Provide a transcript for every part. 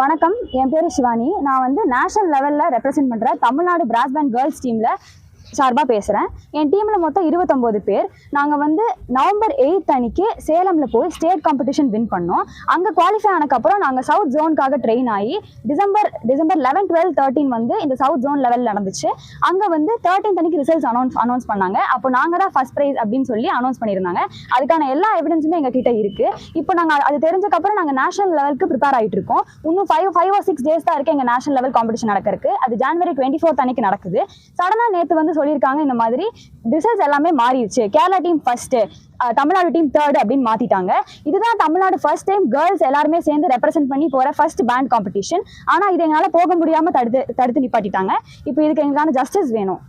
வணக்கம். என் பேர் சிவானி. நான் வந்து நேஷனல் லெவலில் ரெப்ரசென்ட் பண்ணுற தமிழ்நாடு பிராஸ்பேண்ட் கேர்ள்ஸ் டீமில் சார்பாக பேசுகிறேன் என் டீமில் மொத்தம் இருபத்தொம்போது பேர். நாங்கள் வந்து நவம்பர் எயித் அன்னைக்கு சேலமில் போய் ஸ்டேட் காம்படிஷன் வின் பண்ணோம். அங்கே குவாலிஃபை ஆனக்கப்புறம் நாங்கள் சவுத் ஜோனுக்காக ட்ரெயின் ஆகி December December eleven twelve thirteen வந்து இந்த சவுத் ஜோன் லெவல் நடந்துச்சு. அங்கே வந்து தேர்ட்டீன் அன்னைக்கு ரிசல்ட்ஸ் அனௌன்ஸ் அனௌன்ஸ் பண்ணாங்க. அப்போ நாங்கள் தான் ஃபஸ்ட் ப்ரைஸ் அப்படின்னு சொல்லி அனௌன்ஸ் பண்ணியிருந்தாங்க. அதுக்கான எல்லா எவிடன்ஸுமே எங்கள் கிட்ட இருக்குது இப்போ நாங்கள் அது தெரிஞ்சக்கப்புறம் நாங்கள் நேஷனல் லெவலுக்கு ப்ரிப்பேர் ஆகிட்டு இருக்கோம். இன்னும் five five or six days தான் இருக்குது எங்கள் நேஷனல் லெவல் காம்படிஷன் நடக்கிறதுக்கு. அது ஜனவரி டுவெண்ட்டி ஃபோர்த் அன்னைக்கு நடக்குது. சடனாக நேற்று வந்து சொல்லியிருக்காங்க இந்த மாதிரி ரிசல்ட்ஸ் எல்லாமே மாறிடுச்சு. Kerala team first Tamil Nadu team third அப்படின்னு மாத்திட்டாங்க. இதுதான் தமிழ்நாடு ஃபர்ஸ்ட் டைம் கேர்ள்ஸ் எல்லாருமே சேர்ந்து ரெப்ரசென்ட் பண்ணி போற ஃபர்ஸ்ட் பேண்ட் காம்படிஷன் ஆனா இது எங்களால போக முடியாம தடுத்து தடுத்து நிப்பாட்டிட்டாங்க. இப்போ இதுக்கு எங்களுக்கான ஜஸ்டிஸ் வேணும்.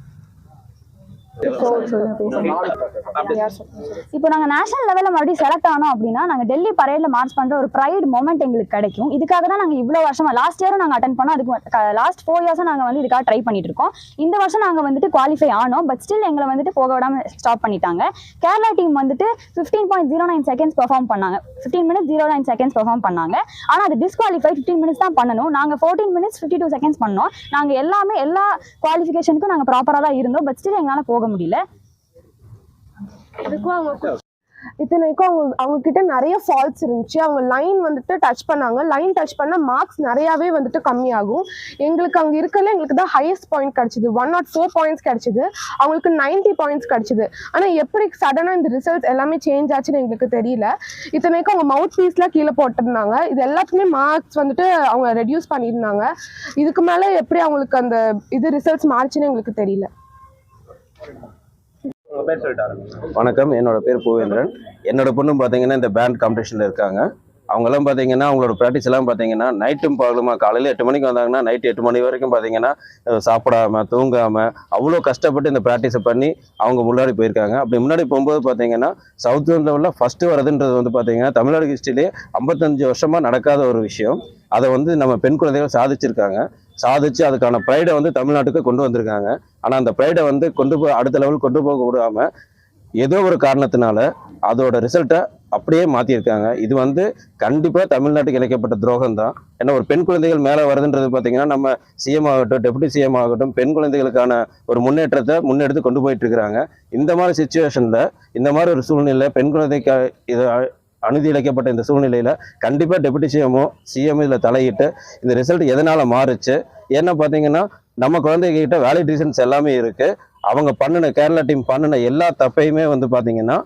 இப்போ நாங்கள் நேஷனல் லெவலில் மறுபடியும் செலக்ட் ஆனோம் அப்படின்னா நாங்கள் டெல்லி பரேடில் மார்ச் பண்ணுற ஒரு ப்ரைட் மொமெண்ட் எங்களுக்கு கிடைக்கும். இதுக்காக தான் நாங்கள் இவ்வளோ வருஷமா லாஸ்ட் இயரும் நாங்கள் அட்டன் பண்ணோம். அதுக்கு லாஸ்ட் ஃபோர் இயர்ஸாக நாங்கள் வந்து இதுக்காக ட்ரை பண்ணிட்டு இருக்கோம். இந்த வருஷம் நாங்கள் வந்துட்டு குவாலிஃபை ஆனோம். பட் ஸ்டில் எங்களை வந்துட்டு போக விடாமல் ஸ்டாப் பண்ணிட்டாங்க. கேரளா டீம் வந்துட்டு fifteen point zero nine seconds perform பண்ணாங்க. Fifteen minutes zero nine seconds perform பண்ணாங்க. ஆனால் அது டிஸ்குவாலிஃபை ஃபிஃப்டீன் மினிட்ஸ் தான் பண்ணணும். நாங்கள் fourteen minutes fifty two seconds பண்ணோம். நாங்கள் எல்லாமே எல்லா குவாலிஃபிகேஷனுக்கும் நாங்கள் ப்ராப்பராக தான் இருந்தோம். பட் ஸ்டில் எங்களால் போக முடியல. இத்தனைக்கும் அவங்க அவங்க கிட்ட நிறைய ஃபால்ஸ் இருந்துச்சு. அவங்க லைன் வந்துட்டு டச் பண்ணாங்க. லைன் டச் பண்ண மார்க்ஸ் நிறையாவே வந்துட்டு கம்மியாகும். எங்களுக்கு அங்கே இருக்கல எங்களுக்கு தான் ஹையஸ்ட் பாயிண்ட் கிடைச்சிது. ஒன் நாட் ஃபோர் பாயிண்ட்ஸ் கிடைச்சிது. அவங்களுக்கு 90 பாயிண்ட்ஸ் கிடைச்சிது. ஆனால் எப்படி சடனாக இந்த ரிசல்ட்ஸ் எல்லாமே சேஞ்ச் ஆச்சுன்னு எங்களுக்கு தெரியல. இத்தனைக்கும் அவங்க மவுத் பீஸ்லாம் கீழே போட்டிருந்தாங்க. இது எல்லாத்துக்குமே மார்க்ஸ் வந்துட்டு அவங்க ரெடியூஸ் பண்ணியிருந்தாங்க. இதுக்கு மேலே எப்படி அவங்களுக்கு அந்த இது ரிசல்ட்ஸ் மாறுச்சுன்னு எங்களுக்கு தெரியல. வணக்கம் என்னோட பேர் பூவேந்திரன். என்னோட பொண்ணும் பார்த்தீங்கன்னா இந்த பேண்ட் காம்படிஷனில் இருக்காங்க. அவங்கெல்லாம் பார்த்தீங்கன்னா அவங்களோட ப்ராக்டிஸ் எல்லாம் பார்த்தீங்கன்னா நைட்டும் பகலுமா காலையில் எட்டு மணிக்கு வந்தாங்கன்னா நைட் எட்டு மணி வரைக்கும் பார்த்தீங்கன்னா அஹ் சாப்பிடாம தூங்காமல் அவ்வளோ கஷ்டப்பட்டு இந்த ப்ராக்டிஸை பண்ணி அவங்க முன்னாடி போயிருக்காங்க. அப்படி முன்னாடி போகும்போது பார்த்தீங்கன்னா சவுத் இந்தியாவில் லெவலில் ஃபஸ்ட்டு வரதுன்றது வந்து பார்த்தீங்கன்னா தமிழ்நாடு ஹிஸ்ட்ரியிலே ஐம்பத்தஞ்சு வருஷமாக நடக்காத ஒரு விஷயம். அதை வந்து நம்ம பெண் குழந்தைகள் சாதிச்சிருக்காங்க. சாதிச்சு அதுக்கான ப்ரைடை வந்து தமிழ்நாட்டுக்கு கொண்டு வந்திருக்காங்க. ஆனால் அந்த ப்ரைடை வந்து கொண்டு போய் அடுத்த லெவல் கொண்டு போக விடாமல் ஏதோ ஒரு காரணத்தினால அதோட ரிசல்ட்டை அப்படியே மாற்றியிருக்காங்க இது வந்து கண்டிப்பாக தமிழ்நாட்டுக்கு இழைக்கப்பட்ட துரோகம் தான். ஏன்னா ஒரு பெண் குழந்தைகள் மேலே வருதுன்றது பார்த்தீங்கன்னா நம்ம சிஎம் ஆகட்டும் டெபுட்டி சிஎம் ஆகட்டும் பெண் குழந்தைகளுக்கான ஒரு முன்னேற்றத்தை முன்னெடுத்து கொண்டு போயிட்டு இருக்கிறாங்க. இந்த மாதிரி சுச்சுவேஷனில் இந்த மாதிரி ஒரு சூழ்நிலை பெண் குழந்தைக்கு இது அநீதி இழைக்கப்பட்ட இந்த சூழ்நிலையில் கண்டிப்பாக டெபுட்டி சிஎம்ஓ சிஎம் இதில் தலையிட்டு இந்த ரிசல்ட் எதனால் மாறுச்சு? ஏன்னா பார்த்தீங்கன்னா நம்ம குழந்தைகிட்ட வேலிட் ரீசன்ஸ் எல்லாமே இருக்குது அவங்க பண்ணின கேரளா டீம் பண்ணின எல்லா தப்பையுமே வந்து பார்த்தீங்கன்னா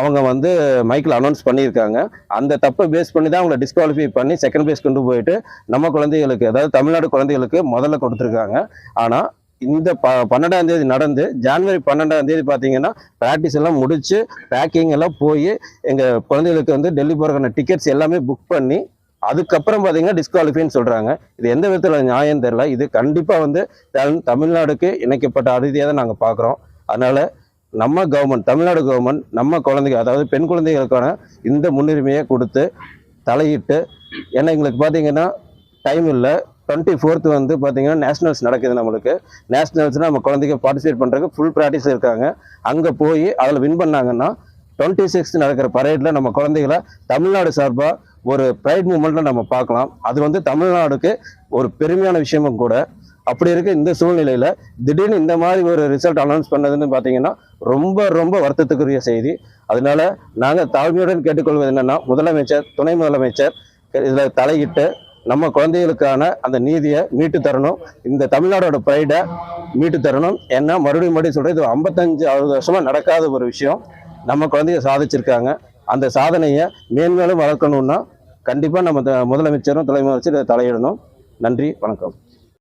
அவங்க வந்து மைக்கில் அனௌன்ஸ் பண்ணியிருக்காங்க. அந்த தப்பை பேஸ் பண்ணி தான் அவங்கள டிஸ்குவாலிஃபை பண்ணி செகண்ட் பேஸ் கொண்டு போயிட்டு நம்ம குழந்தைகளுக்கு அதாவது தமிழ்நாடு குழந்தைகளுக்கு முதல்ல கொடுத்துருக்காங்க. ஆனால் இந்த ப பன்னெண்டாம் தேதி நடந்து ஜான்வரி பன்னெண்டாம் தேதி பார்த்தீங்கன்னா ப்ராக்டிஸ் எல்லாம் முடிச்சு பேக்கிங் எல்லாம் போய் எங்கள் குழந்தைகளுக்கு வந்து டெல்லி போகிறக்கான டிக்கெட்ஸ் எல்லாமே புக் பண்ணி அதுக்கப்புறம் பார்த்தீங்கன்னா டிஸ்குவாலிஃபைன்னு சொல்கிறாங்க இது எந்த விதத்தில் நியாயம் தெரில இது கண்டிப்பாக வந்து தமிழ்நாடுக்கு இணைக்கப்பட்ட அறுதியாக தான் நாங்கள் பார்க்குறோம் அதனால் நம்ம கவர்மெண்ட் தமிழ்நாடு கவர்மெண்ட் நம்ம குழந்தைங்க அதாவது பெண் குழந்தைகளுக்கான இந்த முன்னுரிமையை கொடுத்து தலையிட்டு ஏன்னா எங்களுக்கு பார்த்தீங்கன்னா டைம் இல்லை. டுவெண்ட்டி ஃபோர்த்து வந்து பார்த்திங்கன்னா நேஷனல்ஸ் நடக்குது நம்மளுக்கு. நேஷனல்ஸ்னால் நம்ம குழந்தைங்க பார்ட்டிசிபேட் பண்ணுறதுக்கு ஃபுல் ப்ராக்டிஸ் இருக்காங்க. அங்கே போய் அதில் வின் பண்ணாங்கன்னா டுவெண்ட்டி சிக்ஸ்த் நடக்கிற பரேடில் நம்ம குழந்தைகளை தமிழ்நாடு சார்பாக ஒரு ப்ரைட் மூமெண்ட்டில் நம்ம பார்க்கலாம். அது வந்து தமிழ்நாடுக்கு ஒரு பெருமையான விஷயமும் கூட. அப்படி இருக்க இந்த சூழ்நிலையில் திடீர்னு இந்த மாதிரி ஒரு ரிசல்ட் அனௌன்ஸ் பண்ணதுன்னு பார்த்தீங்கன்னா ரொம்ப ரொம்ப வருத்தத்துக்குரிய செய்தி. அதனால நாங்கள் தாழ்மையுடன் கேட்டுக்கொள்வது என்னென்னா முதலமைச்சர் துணை முதலமைச்சர் இதில் தலையிட்டு நம்ம குழந்தைகளுக்கான அந்த நீதியை மீட்டு தரணும். இந்த தமிழ்நாடோட ப்ரைடை மீட்டு தரணும். ஏன்னா மறுபடியும் மறுபடியும் சொல்கிறது இது ஐம்பத்தஞ்சு அறுபது வருஷமாக நடக்காத ஒரு விஷயம். நம்ம குழந்தைய சாதிச்சிருக்காங்க. அந்த சாதனையை மேன்மேலும் வளர்க்கணும்னா கண்டிப்பாக நம்ம த- முதலமைச்சரும் துணை தலையிடணும். நன்றி வணக்கம்.